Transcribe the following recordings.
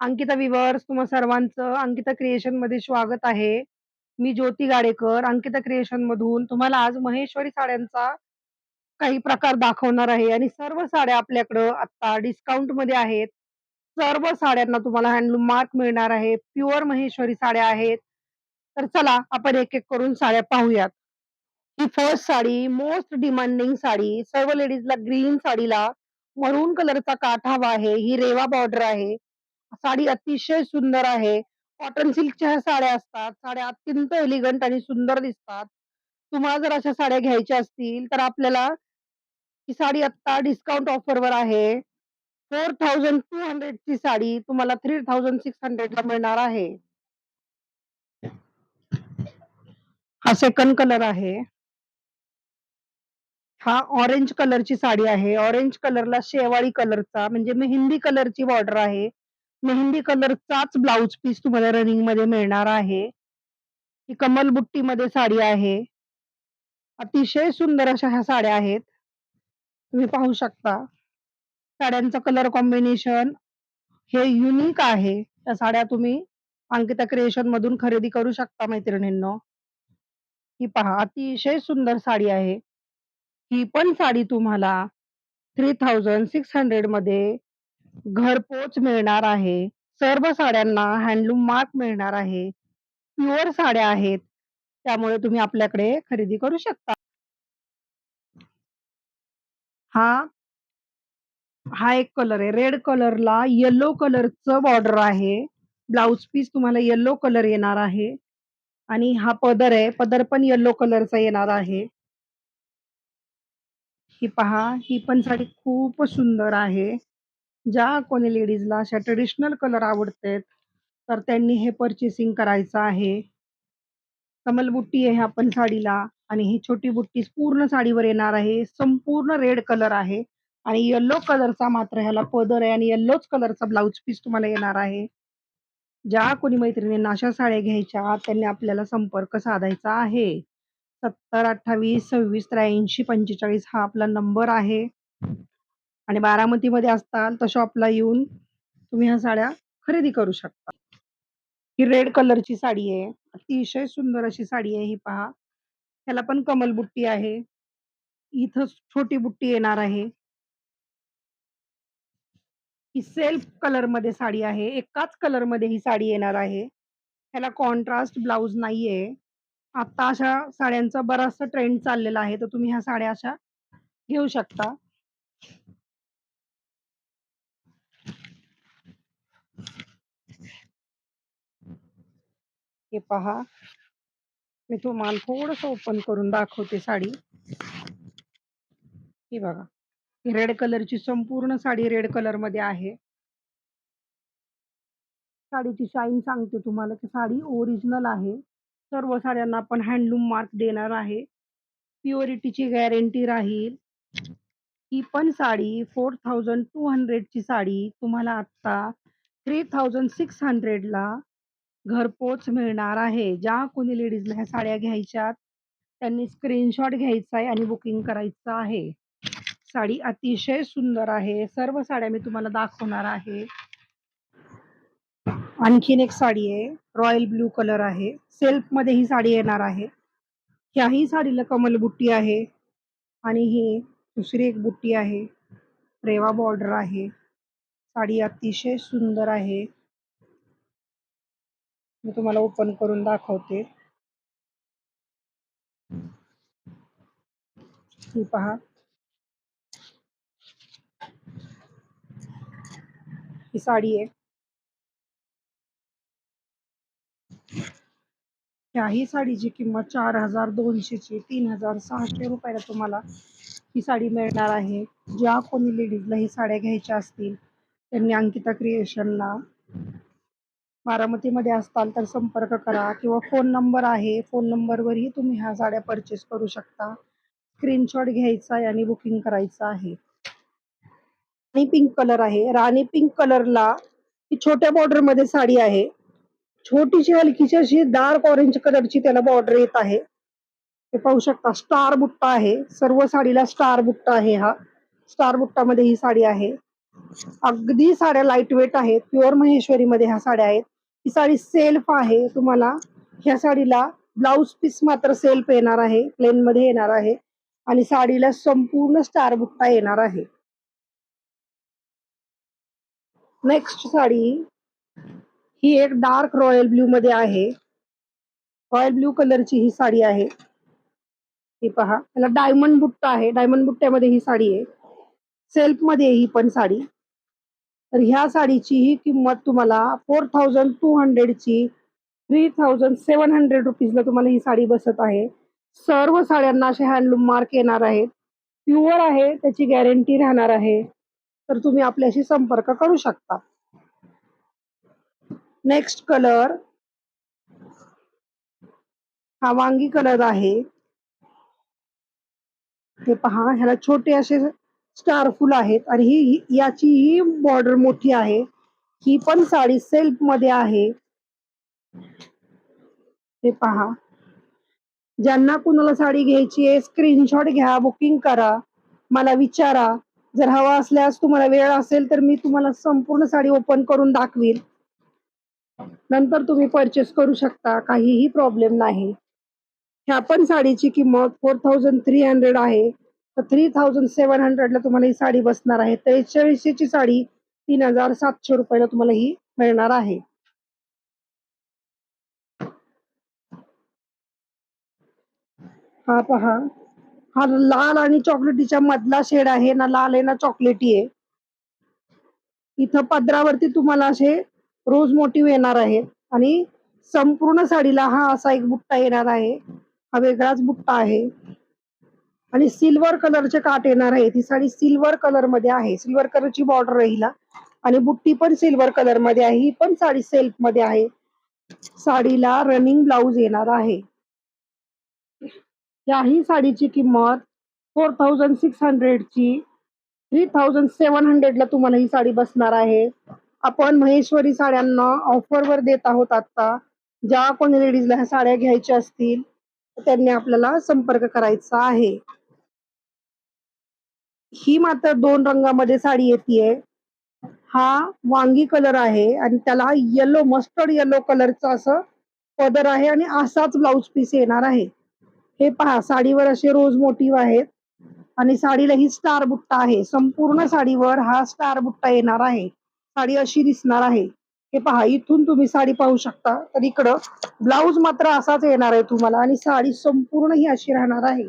Ankita weavers तुम्हा सर्वांचं अंकिता क्रिएशनमध्ये स्वागत आहे. मी ज्योती गाडेकर अंकिता क्रिएशन मधून तुम्हाला आज महेश्वरी साड्यांचा काही प्रकार दाखवणार आहे. आणि सर्व साड्या आपल्याकडं आता डिस्काउंटमध्ये आहेत. सर्व साड्यांना तुम्हाला हँडलूम मार्क मिळणार आहे. प्युअर महेश्वरी साड्या आहेत. तर चला आपण एक एक करून साड्या पाहूयात. ही first sari most demanding sari सर्व लेडीजला ग्रीन साडीला मरून कलरचा काठावा आहे. ही रेवा बॉर्डर आहे. साडी अतिशय सुंदर आहे. कॉटन सिल्कच्या ह्या साड्या असतात. साड्या अत्यंत एलिगंट आणि सुंदर दिसतात. तुम्हाला जर अशा साड्या घ्यायच्या असतील तर आपल्याला ही साडी आता डिस्काउंट ऑफरवर आहे. फोर थाउजंड टू हंड्रेड ची साडी तुम्हाला थ्री थाउजंड सिक्स हंड्रेड ला मिळणार आहे. हा सेकंड कलर आहे. हा ऑरेंज कलरची साडी आहे. ऑरेंज कलरला शेवाळी कलरचा म्हणजे मेहंदी कलरची बॉर्डर आहे. मेहंदी कलरचाच ब्लाउज पीस तुम्हाला रनिंगमध्ये मिळणार आहे. ही कमल बुट्टी मध्ये साडी आहे. अतिशय सुंदर अशा ह्या साड्या आहेत. तुम्ही पाहू शकता. साड्यांचं कलर कॉम्बिनेशन हे युनिक आहे. त्या साड्या तुम्ही अंकिता क्रिएशन मधून खरेदी करू शकता मैत्रिणींनो. ही पहा अतिशय सुंदर साडी आहे. ही पण साडी तुम्हाला थ्री थाउजंड सिक्स हंड्रेडमध्ये घरपोच मिळणार आहे. सर्व साड्यांना हँडलूम मार्क मिळणार आहे. प्युअर साड्या आहेत. त्यामुळे तुम्ही आपल्याकडे खरेदी करू शकता. हा हा एक कलर आहे. रेड कलरला येलो कलरचं बॉर्डर आहे. ब्लाउज पीस तुम्हाला येलो कलर येणार आहे. आणि हा पदर आहे. पदर पण येलो कलरचा येणार आहे. ही पहा ही पण साडी खूप सुंदर आहे. ज्या कोणी लेडीजला अशा ट्रेडिशनल कलर आवडतात तर त्यांनी हे परचेसिंग करायचं आहे. कमल बुट्टी आहे आपण साडीला आणि ही छोटी बुट्टी पूर्ण साडीवर येणार आहे. संपूर्ण रेड कलर आहे आणि येल्लो कलरचा मात्र ह्याला पदर आहे आणि येल्लोच कलरचा ब्लाउज पीस तुम्हाला येणार आहे. ज्या कोणी मैत्रिणींना अशा साड्या घ्यायच्या त्यांनी आपल्याला संपर्क साधायचा आहे. सत्तर अठ्ठावीस सव्वीस त्र्याऐंशी पंचेचाळीस हा आपला नंबर आहे. आणि बारामतीमध्ये असताल तर शॉपला येऊन तुम्ही ह्या साड्या खरेदी करू शकता. ही रेड कलरची साडी आहे. अतिशय सुंदर अशी साडी आहे ही पहा. ह्याला पण कमल बुट्टी आहे. इथं छोटी बुट्टी येणार आहे. ही सेल्फ कलरमध्ये साडी आहे. एकाच कलरमध्ये ही साडी येणार आहे. ह्याला कॉन्ट्रास्ट ब्लाउज नाहीये. आता अशा साड्यांचा बराचसा ट्रेंड चाललेला आहे. तर तुम्ही ह्या साड्या अशा घेऊ शकता. हे पहा. मी तुम्हाला थोडस ओपन करून दाखवते साडी. हे बघा. ही रेड कलरची संपूर्ण साडी रेड कलरमध्ये आहे. साडीची शाईन सांगते तुम्हाला. की साडी ओरिजिनल आहे. सर्व साड्यांना आपण हँडलूम मार्क देणार आहे. प्युरिटीची गॅरंटी राहील. ही पण साडी फोर थाउजंड टू हंड्रेडची साडी तुम्हाला आत्ता थ्री थाउजंड सिक्स हंड्रेडला घरपोच मिळणार आहे. ज्या कोणी लेडीजला ह्या साड्या घ्यायच्यात त्यांनी स्क्रीनशॉट घ्यायचा आहे आणि बुकिंग करायचं आहे. साडी अतिशय सुंदर आहे. सर्व साड्या मी तुम्हाला दाखवणार आहे. आणखीन एक साडी आहे. रॉयल ब्लू कलर आहे. सेल्फमध्ये ही साडी येणार आहे. ह्याही साडीला कमल बुट्टी आहे आणि ही दुसरी एक बुट्टी आहे. रेवा बॉर्डर आहे. साडी अतिशय सुंदर आहे. मी तुम्हाला ओपन करून दाखवते. ही पहा. ही साडी आहे. ह्याही साडीची किंमत चार हजार दोनशेची तीन हजार सहाशे रुपयाला तुम्हाला ही साडी मिळणार आहे. ज्या कोणी लेडीजला ही साड्या घ्यायच्या असतील त्यांनी अंकिता क्रिएशनला बारामतीमध्ये असताल तर संपर्क करा किंवा फोन नंबर आहे. फोन नंबरवरही तुम्ही ह्या साड्या परचेस करू शकता. स्क्रीनशॉट घ्यायचा आहे आणि बुकिंग करायचं आहे. राणी पिंक कलर आहे. राणी पिंक कलरला ही छोट्या बॉर्डरमध्ये साडी आहे. छोटीशी हलकीशी अशी डार्क ऑरेंज कलरची त्याला बॉर्डर येत आहे. हे पाहू शकता स्टार बुट्टा आहे. सर्व साडीला स्टार बुट्टा आहे हा. स्टार बुट्टामध्ये ही साडी आहे. अगदी साड्या लाइट वेट आहेत. प्युअर महेश्वरीमध्ये ह्या साड्या आहेत. ही साडी सेल्फ आहे तुम्हाला. ह्या साडीला ब्लाउज पीस मात्र सेल्फ येणार आहे प्लेन मध्ये येणार आहे आणि साडीला संपूर्ण स्टार बुट्टा येणार आहे. नेक्स्ट साडी ही एक डार्क रॉयल ब्ल्यू मध्ये आहे. रॉयल ब्ल्यू कलरची ही साडी आहे. ही पहा त्याला डायमंड बुट्टा आहे. डायमंड बुट्ट्यामध्ये ही साडी आहे. सेल्फमध्ये ही पण साडी. तर ह्या साडीची ही किंमत तुम्हाला फोर थाउजंड टू हंड्रेडची थ्री थाउजंड सेवन हंड्रेड रुपीजला तुम्हाला ही साडी बसत आहे. सर्व साड्यांना असे हँडलूम मार्क येणार आहेत. प्युअर आहे त्याची गॅरंटी राहणार आहे. तर तुम्ही आपल्याशी संपर्क करू शकता. नेक्स्ट कलर हा वांगी कलर आहे. हे पहा ह्याला छोटे असे स्टार फुल आहेत. आणि ही ही- याची ही बॉर्डर मोठी आहे. ही पण साडी सेल्फमध्ये आहे. हे पहा. ज्यांना कुणाला साडी घ्यायची आहे स्क्रीनशॉट घ्या बुकिंग करा. मला विचारा. जर हवा असल्यास तुम्हाला वेळ असेल तर मी तुम्हाला संपूर्ण साडी ओपन करून दाखवील नंतर तुम्ही परचेस करू शकता. काहीही प्रॉब्लेम नाही. ह्या पण साडीची किंमत फोर थाउजंड थ्री हंड्रेड आहे. तर थ्री थाउजंड सेवन हंड्रेडला तुम्हाला ही साडी बसणार आहे. त्रेचाळीसशेची साडी तीन हजार सातशे रुपयाला तुम्हाला ही मिळणार आहे. हा पहा. हा लाल आणि चॉकलेटीच्या मधला शेड आहे. ना लाल आहे ना चॉकलेटी आहे. इथं पदरावरती तुम्हाला असे रोज मोटिव्ह येणार आहेत आणि संपूर्ण साडीला हा असा एक बुट्टा येणार आहे. हा वेगळाच बुट्टा आहे. आणि सिल्वर कलरचे काट येणार आहे ती साडी सिल्वर कलरमध्ये आहे. सिल्वर कलरची बॉर्डर राहिला आणि बुट्टी पण सिल्वर कलरमध्ये आहे. ही पण साडी सेल्फमध्ये आहे. साडीला रनिंग ब्लाउज येणार आहे. याही साडीची किंमत फोर थाउजंड सिक्स हंड्रेडची थ्री थाउजंड सेवन हंड्रेडला तुम्हाला ही साडी बसणार आहे. आपण महेश्वरी साड्यांना ऑफरवर देत आहोत आत्ता ज्या कोणी लेडीजला ह्या साड्या घ्यायच्या असतील त्यांनी आपल्याला संपर्क करायचा आहे. ही मात्र दोन रंगामध्ये साडी येते हा वांगी कलर आहे आणि त्याला येलो मस्टर्ड येलो कलरचा असं पदर आहे आणि असाच ब्लाउज पीस येणार आहे. हे पहा साडीवर असे रोज मोटिव्ह आहेत आणि साडीला ही स्टार बुट्टा आहे. संपूर्ण साडीवर हा स्टार बुट्टा येणार आहे. साडी अशी दिसणार आहे. हे पहा इथून तुम्ही साडी पाहू शकता. तर इकडं ब्लाऊज मात्र असाच येणार आहे तुम्हाला आणि साडी संपूर्ण ही अशी राहणार आहे.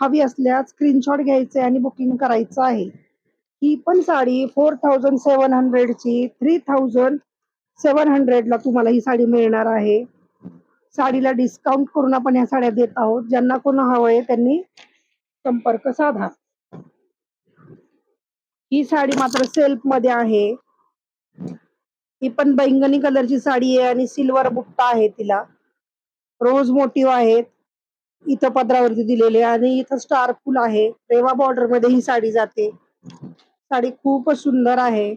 हवी असल्यास स्क्रीनशॉट घ्यायचे आणि बुकिंग करायचं आहे. ही पण साडी फोर थाउजंड सेवन हंड्रेडची थ्री थाउजंड सेवन हंड्रेडला तुम्हाला ही साडी मिळणार आहे. साडीला डिस्काउंट करून आपण या साड्या देत आहोत. ज्यांना कोण हवंय त्यांनी संपर्क साधा. ही साडी मात्र सेल्फमध्ये आहे. ही पण बैंगनी कलरची साडी आहे आणि सिल्वर बुट्टा आहे तिला. रोज मोटिव्ह आहेत. इथं पदरावरती दिलेले आणि इथं स्टार फुल आहे. रेवा बॉर्डरमध्ये ही साडी जाते. साडी खूपच सुंदर आहे.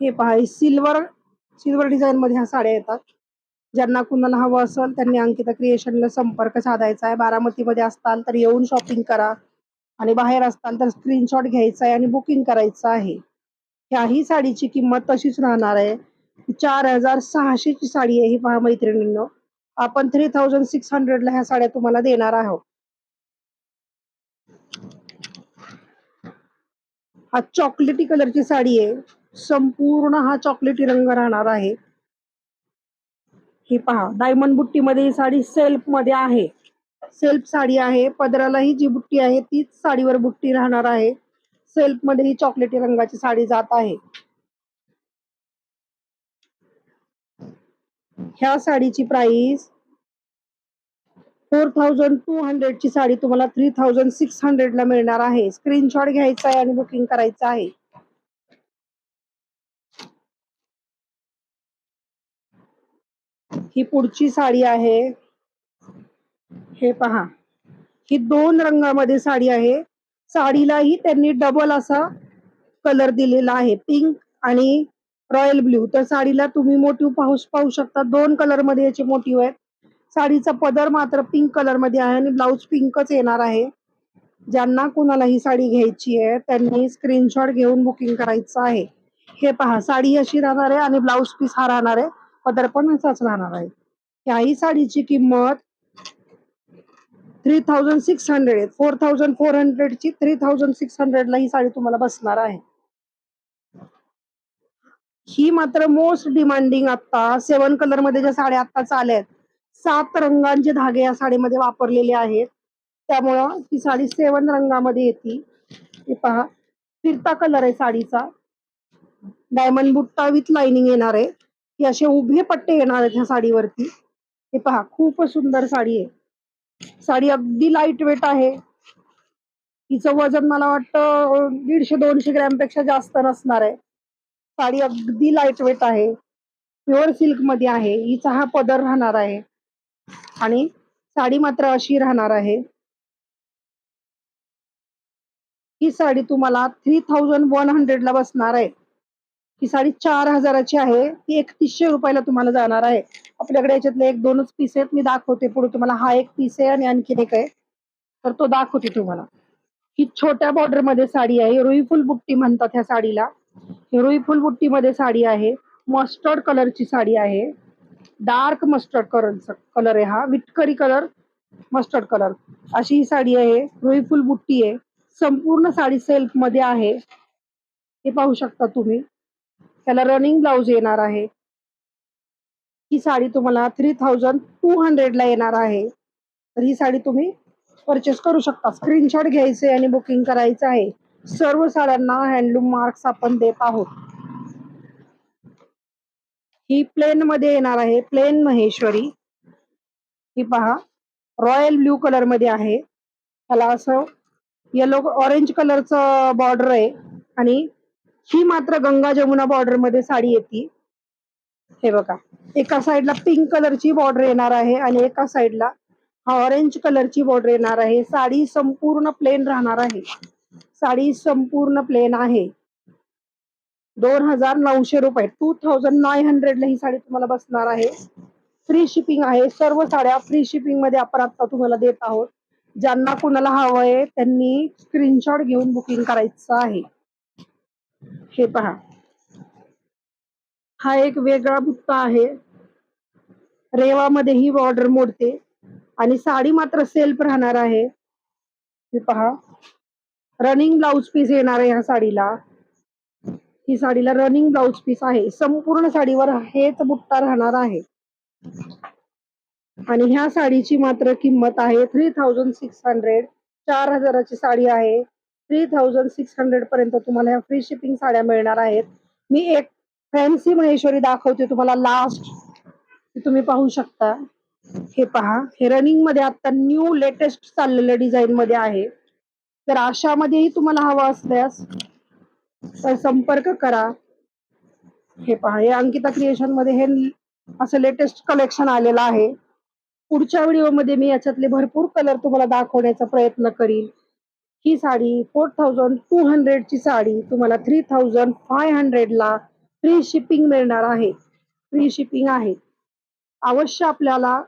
हे पहा सिल्वर सिल्वर डिझाईन मध्ये ह्या साड्या येतात. ज्यांना कुणाला हवं असेल त्यांनी अंकिता क्रिएशनला संपर्क साधायचा आहे. बारामतीमध्ये असताल तर येऊन शॉपिंग करा. आणि बाहेर असताल तर स्क्रीनशॉट घ्यायचा आहे आणि बुकिंग करायचं आहे. ह्याही साडीची किंमत तशीच राहणार आहे. चार हजार सहाशेची साडी आहे ही पहा मैत्रिणींनो. आपण थ्री थाउजंड सिक्स हंड्रेडला ह्या साड्या तुम्हाला देणार आहोत. हा चॉकलेटी कलरची साडी आहे. संपूर्ण हा चॉकलेटी रंग राहणार आहे. ही पहा डायमंड बुट्टी मध्ये ही साडी सेल्फमध्ये आहे. सेल्फ साडी आहे पदराला ही जी बुट्टी आहे तीच साडीवर बुट्टी राहणार आहे. सेल्फमध्ये ही चॉकलेटी रंगाची साडी जात आहे. ह्या साडीची price four thousand two hundred ची साडी तुम्हाला थ्री थाउजंड सिक्स हंड्रेड ला मिळणार आहे. स्क्रीनशॉट घ्यायचा आहे आणि बुकिंग करायचं आहे. ही पुढची साडी आहे. हे पहा. ही दोन रंगामध्ये साडी आहे. साडीलाही त्यांनी डबल असा कलर दिलेला आहे. पिंक आणि रॉयल ब्ल्यू. तर साडीला तुम्ही मोटिव्ह पाहू पाहू शकता. दोन कलरमध्ये याचे मोटिव्ह आहेत. साडीचा पदर मात्र पिंक कलरमध्ये आहे आणि ब्लाउज पिंकच येणार आहे. ज्यांना कोणाला ही साडी घ्यायची आहे त्यांनी स्क्रीनशॉट घेऊन बुकिंग करायचं आहे. हे पहा साडी अशी राहणार आहे आणि ब्लाऊज पीस हा राहणार आहे. पदर पण असाच राहणार आहे. याही साडीची किंमत three thousand six hundred four thousand four हंड्रेडची three thousand six हंड्रेडला ही साडी तुम्हाला बसणार आहे. ही मात्र मोस्ट डिमांडिंग आता सेवन कलरमध्ये ज्या साड्या आता चाल्यात सात रंगांचे धागे या साडीमध्ये वापरलेले आहेत. त्यामुळं ही साडी सेवन रंगामध्ये येते. हे पहा फिरता कलर आहे साडीचा. डायमंड बुट्टा विथ लाइनिंग येणार आहे. हे असे उभे पट्टे येणार आहेत ह्या साडीवरती. हे पहा खूप सुंदर साडी आहे. साडी अगदी लाइट वेट आहे. हिचं वजन मला वाटतं दीडशे दोनशे ग्रॅमपेक्षा जास्त नसणार आहे. साडी अगदी लाइट वेट आहे. प्युअर सिल्कमध्ये आहे. हिचा हा पदर राहणार आहे. आणि साडी मात्र अशी राहणार आहे. ही साडी तुम्हाला थ्री थाउजंड वन हंड्रेड ला बसणार आहे. ही साडी चार हजाराची आहे. ती एकतीसशे रुपयाला तुम्हाला जाणार आहे. आपल्याकडे याच्यातले एक दोनच पीस आहेत. मी दाखवते पुढे तुम्हाला. हा एक पीस आहे आणि आणखीन एक आहे. तर तो दाखवते तुम्हाला. ही छोट्या बॉर्डरमध्ये साडी आहे. रुईफुल बुट्टी म्हणतात ह्या साडीला. हिरोई रुई फुल बुट्टी मध्ये साडी आहे. मस्टर्ड कलरची साडी आहे. डार्क मस्टर्ड कलर कलर आहे हा. विटकरी कलर मस्टर्ड कलर अशी ही साडी आहे. रुई फुलबुट्टी आहे. संपूर्ण साडी सेल्फमध्ये आहे. हे पाहू शकता तुम्ही. त्याला रनिंग ब्लाउज येणार आहे. ही साडी तुम्हाला थ्री थाउजंड टू हंड्रेड ला येणार आहे. तर ही साडी तुम्ही परचेस करू शकता. स्क्रीनशॉट घ्यायचे आणि बुकिंग करायचं आहे. सर्व साड्यांना हँडलूम मार्क्स आपण देत आहोत. ही प्लेन मध्ये येणार आहे प्लेन महेश्वरी. ही पहा रॉयल ब्ल्यू कलरमध्ये आहे. त्याला असं येलो ऑरेंज कलरचं बॉर्डर आहे आणि ही मात्र गंगा जमुना बॉर्डरमध्ये साडी येते. हे बघा एका साइडला पिंक कलरची बॉर्डर येणार आहे आणि एका साइडला ऑरेंज कलरची बॉर्डर येणार आहे. साडी संपूर्ण प्लेन राहणार आहे. साडी संपूर्ण प्लेन आहे. दोन हजार नऊशे रुपये. टू थाउजंड नाईन हंड्रेडला ही साडी तुम्हाला बसणार आहे. फ्री शिपिंग आहे. सर्व साड्या फ्री शिपिंगमध्ये आपण आता तुम्हाला देत आहोत. ज्यांना कुणाला हवंय त्यांनी स्क्रीनशॉट घेऊन बुकिंग करायचं आहे. हे पहा. हा एक वेगळा बुट्टा आहे. रेवामध्ये ही बॉर्डर मोडते. आणि साडी मात्र सेल्फ राहणार आहे. हे पहा. रनिंग ब्लाउज पीस येणार आहे ह्या साडीला. ही साडीला रनिंग ब्लाउज पीस आहे. संपूर्ण साडीवर हेच बुट्टा राहणार आहे. आणि ह्या साडीची मात्र किंमत आहे थ्री थाउजंड सिक्स हंड्रेड चार हजाराची साडी आहे. थ्री थाउजंड सिक्स हंड्रेड पर्यंत तुम्हाला ह्या फ्री शिपिंग साड्या मिळणार आहेत. मी एक फॅन्सी महेश्वरी दाखवते तुम्हाला लास्ट तुम्ही पाहू शकता. हे पहा. हे रनिंगमध्ये आता न्यू लेटेस्ट चाललेल्या डिझाईन मध्ये आहे. तर अशामध्येही तुम्हाला हवं असल्यास तर संपर्क करा. हे पहा हे अंकिता क्रिएशनमध्ये हे असं लेटेस्ट कलेक्शन आलेलं आहे. पुढच्या व्हिडिओमध्ये मी याच्यातले भरपूर कलर तुम्हाला दाखवण्याचा प्रयत्न करीन. ही साडी फोर थाउजंड टू हंड्रेडची साडी तुम्हाला थ्री थाउजंड फाय हंड्रेडला फ्री शिपिंग मिळणार आहे. फ्री शिपिंग आहे. अवश्य आपल्याला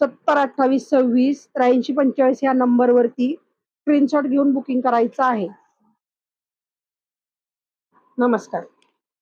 सत्तर अठ्ठावीस सव्वीस त्र्याऐंशी पंचेचाळीस या नंबरवरती स्क्रीनशॉट घेऊन बुकिंग करायचं आहे. नमस्कार.